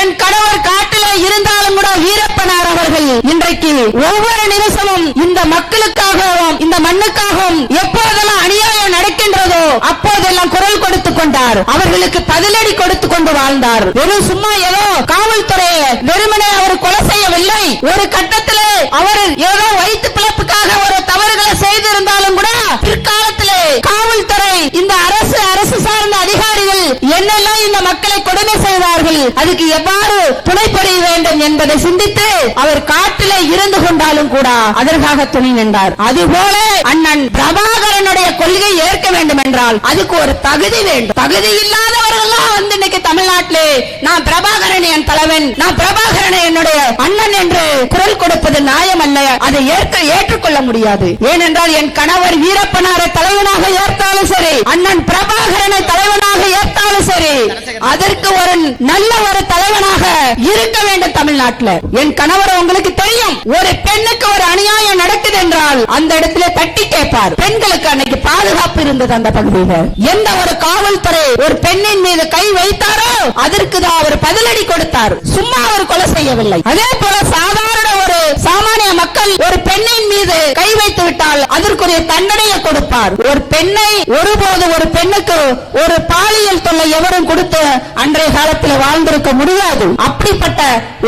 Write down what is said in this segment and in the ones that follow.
என் கணவர் காட்டில இருந்தாலும் கூட வீரப்பனார் அவர்கள் இன்றைக்கு ஒவ்வொரு நிமிஷமும் இந்த மக்களுக்காகவும் இந்த மண்ணுக்காகவும் எப்போதெல்லாம் அநியாயம் நடக்கின்றதோ அப்போதெல்லாம் குரல் கொடுத்துக் கொண்டார். அவர்களுக்கு பதிலடி கொடுத்து கொண்டு வாழ்ந்தார். வெறும் சும்மா ஏதோ காவல்துறையை வெறுமனே அவர் கொலை செய்யவில்லை. ஒரு கட்டத்திலே அவர் ஏதோ வைத்து பிழைப்புக்காக ஒரு தவறுகளை செய்திருந்தாலும் கூட பிற்காலத்திலே காவல்துறை இந்த அரசு அரசு சார்ந்த அதிகாரிகள் என்னெல்லாம் இந்த மக்களை கொடுமை செய்தார்கள் அதுக்கு எவ்வாறு துணை புரிய வேண்டும் என்பதை சிந்தித்து அவர் காட்டிலே இருந்து கொண்டாலும் கூட அதற்காக துணை நின்றார். அதுபோல அண்ணன் பிரபாகரனுடைய கொள்கை ஏற்க வேண்டும் என்றால் அதுக்கு ஒரு தகுதி வேண்டும். தகுதி இல்லாதவர்கள் வந்து இன்னைக்கு தமிழ்நாட்டிலே நான் பிரபாகரன் என் தலைவன் நான் பிரபாகரன் என்னுடைய அண்ணன் என்று குரல் கொடுப்பது நியாயம் அல்ல அதை ஏற்க ஏற்றுக்கொள்ள முடியாது. ஏனென்றால் என் கணவர் வீரப்பனாரை தலைவனாக ஏற்றாலும் சரி அண்ணன் பிரபாகரனை தலைவனாக ஏற்றாலும் சரி அதற்கு ஒரு நல்ல ஒரு தலைவனாக இருக்க வேண்டும் தமிழ்நாட்டில். என் கணவர் உங்களுக்கு தெரியும். ஒரு பெண்ணுக்கு ஒரு அநியாயம் நடக்குது என்றால் அந்த இடத்துல தட்டி கேட்பார். பெண்களுக்கு அன்னைக்கு பாதுகாப்பு இருந்தது அந்த பகுதியில். எந்த ஒரு காவல்துறை ஒரு பெண்ணின் மீது கை வைத்தாரோ அதற்கு தான் அவர் பதிலடி கொடுத்தார். சும்மா அவர் கொலை செய்யவில்லை. அதே போல சாதாரண ஒரு சாமானிய மக்கள் ஒரு மீது கை வைத்து விட்டால் அதற்குரிய தண்டனையை கொடுப்பார். ஒரு பெண்ணை ஒருபோது ஒரு பெண்ணுக்கு ஒரு பாலியல் தொல்லை எவரும் கொடுத்து அன்றைய காலத்தில் வாழ்ந்திருக்க முடியாது. அப்படிப்பட்ட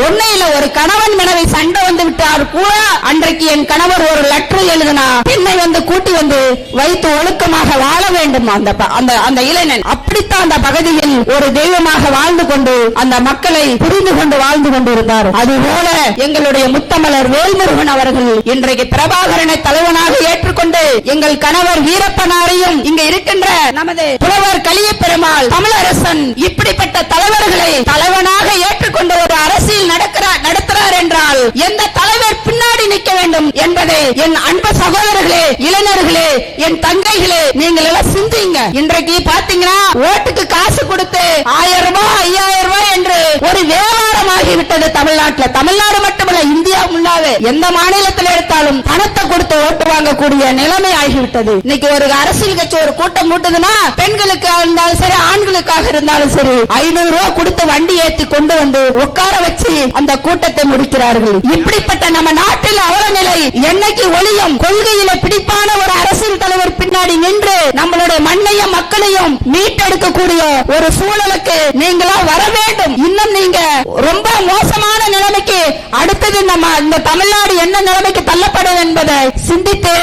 உண்மையில ஒரு கணவன் மனைவி சண்டை வந்து விட்டார் கூட அன்றைக்கு என் கணவர் ஒரு லெட்டர் எழுதினா பெண்ணை வந்து கூட்டி வந்து வைத்து ஒழுக்கமாக வாழ வேண்டும் அந்த அந்த அந்த இளைஞன். அப்படித்தான் அந்த பகுதியில் ஒரு தெய்வமாக வாழ்ந்து கொண்டு அந்த மக்களை புரிந்து கொண்டு வாழ்ந்து கொண்டிருந்தார். அதுபோல எங்களுடைய முத்தமலர் வேல்முருகன் அவர்கள் இன்றைக்கு பிரபாகரனை தலைவனாக ஏற்றுக்கொண்டு எங்கள் கணவர் வீரப்பனாரையும் இங்க இருக்கின்ற நமது புலவர் கலிய பெருமாள் தமிழரசன் இப்படிப்பட்ட தலைவர்களை தலைவனாக ஏற்றுக்கொண்டு ஒரு அரசியல் நடக்கிறார் நடத்துறார் என்றால் எந்த தலைவர் பின்னாடி நிற்க வேண்டும் என்பதை என் அன்பு சகோதரர்களே இளைஞர்களே என் தங்கைகளே நீங்கள் எல்லாம் சிந்திங்க இன்றைக்கு பாத்தீங்கன்னா ஓட்டுக்கு காசு கொடுத்து ஆயிரம் ரூபாய் ஐயாயிரம் ரூபாய் என்று ஒரு வியாபாரம் ஆகிவிட்டது தமிழ்நாட்டில். தமிழ்நாடு மட்டுமல்ல இந்தியா முன்னாவே எந்த மாநிலத்தில் எடுத்தாலும் பணத்தை கொடுத்து ஓட்டு வாங்கக்கூடிய நிலைமை ஆகிவிட்டது. இன்னைக்கு ஒரு அரசியல் கட்சி ஒரு கூட்டம் கூட்டுதுன்னா பெண்களுக்காக இருந்தாலும் சரி ஆண்களுக்காக இருந்தாலும் சரி ஐநூறு ரூபாய் கொடுத்து வண்டி ஏற்றி கொண்டு வந்து உட்கார வச்சு அந்த கூட்டத்தை முடிக்கிறார்கள். இப்படிப்பட்ட நம்ம நாட்டில் அவல நிலை என்னைக்கு ஒளியும் கொள்கையில பிடிப்பான ஒரு அரசியல் தலைவர் பின்னாடி நின்று நம்மளுடைய மண்ணையும் மக்களையும் மீட்டெடுக்கக்கூடிய ஒரு சூழலுக்கு நீங்களா வர வேண்டும். இன்னும் நீங்க ரொம்ப மோசமான நிலைமைக்கு அடுத்தது நம்ம இந்த தமிழ்நாடு என்ன நிலைமைக்கு தள்ளப்படும் என்பதை சிந்தித்து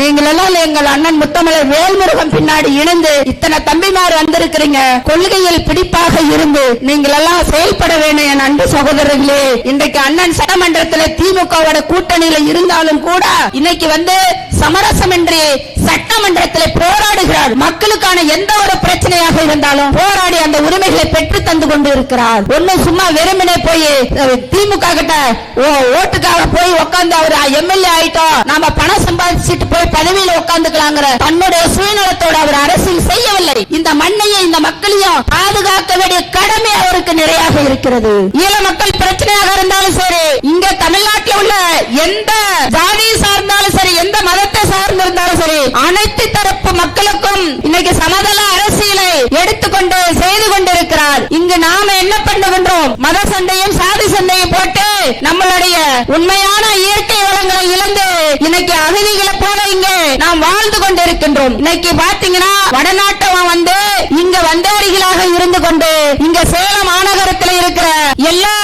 நீங்கள் எல்லாம் எங்கள் அண்ணன் முத்தமிழர் வேல்முருகன் பின்னாடி இணைந்து இத்தனை தம்பிமார் வந்திருக்கிறீங்க. கொள்கையில் பிடிப்பாக இருந்து நீங்கள் எல்லாம் செயல்பட வேண்டும் என் அன்பு சகோதரர்களே. இன்றைக்கு அண்ணன் சட்டமன்றத்தில் திமுகவோட கூட்டணியில இருந்தாலும் கூட இன்னைக்கு வந்து சமரசமின்றி சட்டமன்றத்தில் போராடுகிறார். மக்களுக்கான எந்த ஒரு பிரச்சனையாக இருந்தாலும் போராடி அந்த உரிமைகளை பெற்று தந்து கொண்டு இருக்கிறார் ஒண்ணு சும்மா வெறுமனே போய் திமுக கிட்ட ஓட்டுக்காக போய் உட்கார்ந்து அவர் எம்எல்ஏ ஆயிட்டோம் நாம பணம் சம்பாதிச்சுட்டு போய் பதவியில உட்கார்ந்துக்கலாங்கிற தன்னுடைய சுயநலத்தோடு அவர் அரசியல் செய்யவில்லை. இந்த மண்ணையும் இந்த மக்களையும் பாதுகாக்க வேண்டிய கடமை அவருக்கு நிறையாக இருக்கிறது. ஈழ மக்கள் பிரச்சனையாக இருந்தாலும் சரி இங்க தமிழ்நாட்டில் உள்ள எந்த ஜாதியை சார்ந்தாலும் சரி எந்த சார்ந்திருந்தாலும் சரி அனைத்து தரப்பு மக்களுக்கும் இன்னைக்கு சமதள அரசியலை எடுத்துக்கொண்டு செய்து கொண்டிருக்கிறார். இங்கு நாம என்ன பண்ணுகின்றோம்? மத சண்டையும் சாதி சண்டையும் போட்டு நம்மளுடைய உண்மையான இயற்கை வளங்களை இழந்து இன்னைக்கு அகதிகளை போல இங்க நாம் வாழ்ந்து கொண்டிருக்கின்றோம். இன்னைக்கு பாத்தீங்கன்னா வடநாட்டவன் வந்து இங்க வந்தாரிகளாக இருந்து கொண்டு இங்க சேலம் மாநகரத்தில் இருக்கிற எல்லா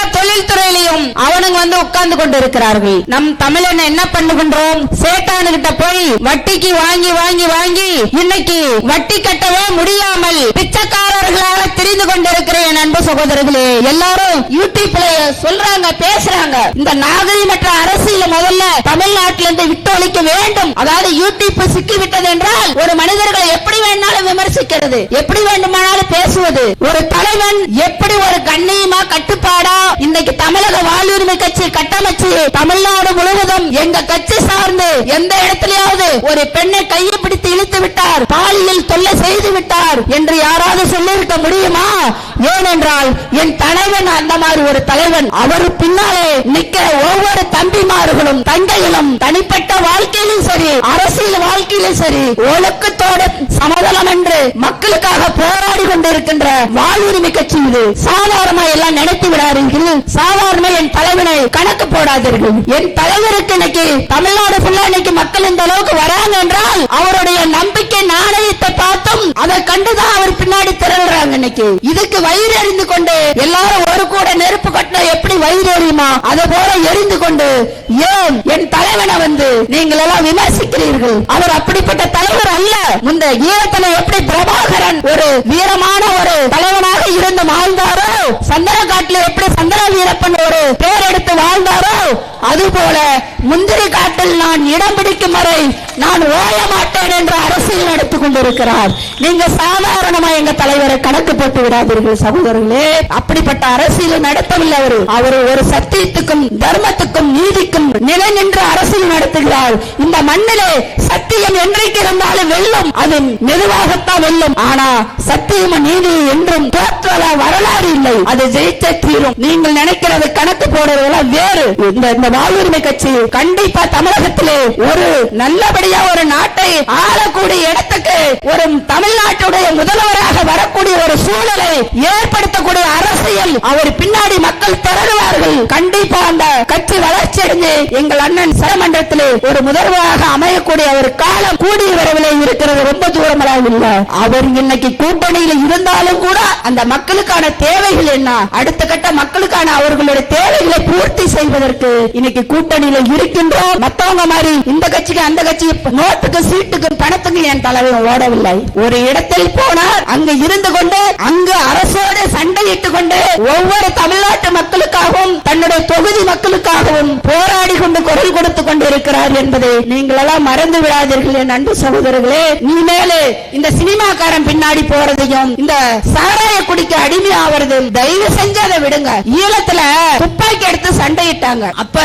தொழில்துறையிலையும் அவனுங்க வந்து உட்கார்ந்து கொண்டு இருக்கிறார்கள் நம் தமிழன் என்ன பண்ணுகின்றோம்? சேட்டானு கிட்ட போய் வட்டிக்கு வாங்கி வாங்கி வாங்கி இன்னைக்கு வட்டி கட்டவே முடியாமல் பிச்சைக்காரர்களாக தெரிந்து கொண்டிருக்கிறேன் அன்பு சகோதரர்களே. எல்லாரும் யூடியூப்ல சொல்றாங்க பேசுறாங்க. இந்த நாகரிகமற்ற அரசியல் முதல்ல தமிழ்நாட்டில இருந்து விட்டொழிக்க வேண்டும். அதாவது யூடியூப் சிக்கி விட்டது என்றால் ஒரு மனிதர்களை எப்படி வேணாலும் விமர்சிக்கிறது எப்படி வேண்டுமானாலும் பேசுவது. ஒரு தலைவன் எப்படி ஒரு கண்ணியமா கட்டுப்பாடா இன்னைக்கு தமிழக வாழ்வுரிமை கட்சி கட்டமைச்சு தமிழ்நாடு முழுவதும் எங்க கட்சி சார்ந்து எந்த இடத்திலேயாவது ஒரு பெண்ணை கையை பிடித்து இழுத்து விட்டார் பாலியல் தொல்லை செய்து விட்டார் என்று யாராவது சொல்லியிருக்க முடியுமா? ஏனென்றால் என் தலைவன் அந்த மாதிரி ஒரு தலைவன். அவர் பின்னாலே நிக்கிற ஒவ்வொரு தம்பிமார்களும் தங்கைகளும் தனிப்பட்ட வாழ்க்கையிலும் சரி அரசியல் வாழ்க்கையிலும் சரி ஒழுக்கத்தோட சமதளம் என்று மக்களுக்காக போ கொண்டிருக்கின்ற வாழ்வுரிமை கட்சி இது சாதாரணமா எல்லாம் நினைத்து விடாதீர்கள். சாதாரண என் தலைவனை கணக்கு போடாதீர்கள். என் தலைவருக்கு இன்னைக்கு தமிழ்நாடு ஃபுல்லா இன்னைக்கு மக்கள் இந்த அளவுக்கு வராங்க என்றால் அவருடைய நம்பிக்கை நாணயத்தை பார்த்தும் அதை கண்டுதான் அவர் பின்னாடி திரள்றாங்க இன்னைக்கு. இதுக்கு வயிறு எறிந்து கொண்டு எல்லாரும் ஒரு கூட நெருப்பு கட்டினா எப்படி வயிறு எறியுமா அதை போல எரிந்து கொண்டு ஏன் என் தலைவனை வந்து நீங்கள் எல்லாம் விமர்சிக்கிறீர்கள்? அவர் அப்படிப்பட்ட தலைவர் அல்ல. இந்த ஈழத்துல எப்படி பிரபாகரன் ஒரு வீரமான ஒரு தலைவனாக இருந்து வாழ்ந்தாரோ? சந்தன காட்டில் எப்படி சந்தன வீரப்பன் ஒரு பேர் எடுத்து வாழ்ந்தாரோ? அதுபோல முந்திரி காட்டில் நான் இடம் பிடிக்கும் வரை நான் ஓய மாட்டேன் என்று அரசியல் நடத்தி கொண்டிருக்கிறார். நீங்க சாதாரணமா எங்க தலைவரை கணக்கு போட்டு விடாதீர்கள் சகோதரர்களே. அப்படிப்பட்ட அரசியல் நடத்தவில்லை அவர். அவர் ஒரு சத்தியத்துக்கும் தர்மத்துக்கும் நீதிக்கும் நிலை நின்று அரசியல் நடத்துகிறார். இந்த மண்ணிலே சத்தியம் என்றைக்கு இருந்தாலும் வெல்லும். அது மெதுவாகத்தான் வெல்லும். ஆனா சத்தியம் நீதி என்றும் தோற்றல வரலாறு இல்லை. அது ஜெயிச்ச தீரும். நீங்கள் நினைக்கிறது கணக்கு போடுறதெல்லாம் வேறு. இந்த இந்த வாழ்வுரிமை கட்சி கண்டிப்பா தமிழகத்திலே ஒரு நல்லபடியா ஒரு நாட்டை ஆளக்கூடிய இடத்துக்கு ஒரு தமிழ்நாட்டுடைய முதல்வராக வர சூழலை ஏற்படுத்தக்கூடிய அரசியல் அவர் பின்னாடி மக்கள் திரளுவார்கள் கண்டிப்பா அந்த கட்சி வளர்ச்சி அடைந்து எங்கள் அண்ணன் சட்டமன்றத்தில் ஒரு முதல்வராக அமையக்கூடிய ஒரு காலம் கூடிய விரைவில் இருக்கிறது. ரொம்ப தூரமெல்லாம் இல்ல அவர் இன்னைக்கு கூட்டணியில் இருந்தாலும் கூட அந்த மக்களுக்கான தேவைகள் என்ன? அடுத்த கட்ட மக்களுக்கான அவர்களுடைய தேவைகளை பூர்த்தி செய்வதற்கு இன்னைக்கு கூட்டணியில இருக்கின்றோம். மத்தவங்க மாதிரி இந்த கட்சிக்கு அந்த கட்சி நோட்டுக்கு சீட்டுக்கு பணத்துக்கு என் தலைவர் ஓடவில்லை. ஒரு இடத்தில் போனால் அங்கு இருந்து கொண்டு அங்கு அரசோடு சண்டையிட்டு கொண்டு ஒவ்வொரு தமிழ்நாட்டு மக்களுக்காகவும் தன்னுடைய தொகுதி மக்களுக்காகவும் போராடி கொண்டு குரல் கொடுத்துக் கொண்டிருக்கிறார் என்பதை நீங்கள் எல்லாம் மறந்து விடாதீர்கள் என் அன்பு சகோதரர்களே. நீ மேலே இந்த சினிமாக்காரன் பின்னாடி போறதையும் இந்த சாராய குடிக்க அடிமை ஆவறதும் தயவு செஞ்சு அதை விடுங்க. ஈழத்துல துப்பாக்கி எடுத்து சண்டையிட்டாங்க. அப்ப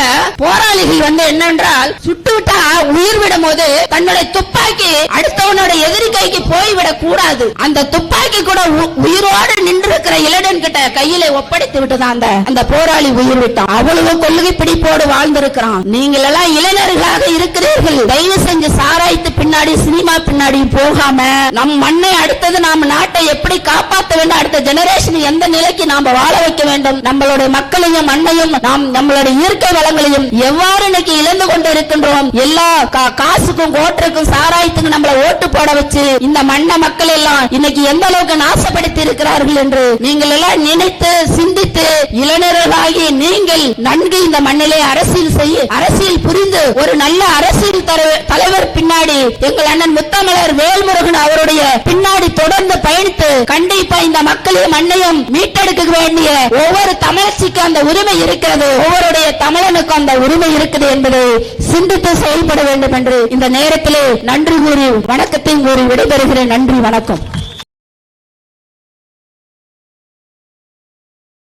போராளிகள் வந்து என்னென்றால் சுட்டு விட்டா உயிர் விடும் போது தன்னுடைய துப்பாக்கி அடுத்தவனோட எதிரி கைக்கு போய்விடக் கூடாது அந்த துப்பாக்கி கூட உயிரோடு நின்று இருக்கிற இளடன் கையில ஒப்படைத்து விட்டுதான் அந்த அந்த போராளி உயிர் விட்டான். அவ்வளவு கொள்கை பிடிப்போடு வாழ்ந்திருக்கிறான். நீங்கள் எல்லாம் இளைஞர்களாக இருக்கிறீர்கள். தயவு செஞ்சு சாராய்த்து பின்னாடி சினிமா பின்னாடி போகாம நம் மண்ணை அடுத்தது நாம் நாட்டை எப்படி காப்பாற்ற வேண்டும்? அடுத்த ஜெனரேஷன் எந்த நிலைக்கு நாம வாழ வைக்க வேண்டும்? நம்மளுடைய மக்களையும் மண்ணையும் நாம் நம்மளுடைய இயற்கை வளங்களையும் எவ்வாறு இன்னைக்கு இழந்து கொண்டு இருக்கின்றோம் எல்லா கா- காசுக்கும் கோட்டருக்கும் சாராயத்துக்கும் நம்மள ஓட்டு போட வச்சு இந்த மண்ணை மக்கள் எல்லாம் இன்னைக்கு எந்த அளவுக்கு நாசப்படுத்தி இருக்கிறார்கள் என்று நீங்கள் எல்லாம் நினைத்து சிந்தித்து இளைஞர்களாகி நீங்கள் நன்கு இந்த மண்ணிலே அரசியல் செய்ய அரசியல் புரிந்து ஒரு நல்ல அரசியல் தலைவர் தலைவர் பின்னாடி எங்கள் அண்ணன் முத்தமலர் வேல்முருகன் அவருடைய பின்னாடி தொடர்ந்து பயணித்து கண்டிப்பா இந்த மக்களையும் மண்ணையும் மீட்டெடுக்க வேண்டிய ஒவ்வொரு தமிழச்சிக்கு அந்த உரிமை இருக்கிறது. ஒவ்வொருடைய தமிழனுக்கும் அந்த உரிமை இருக்குது என்பதை சிந்தித்து செயல்பட வேண்டும் என்று இந்த நேரத்திலே நன்றி கூறி வணக்கத்தையும் கூறி விடைபெறுகிறேன். நன்றி வணக்கம்.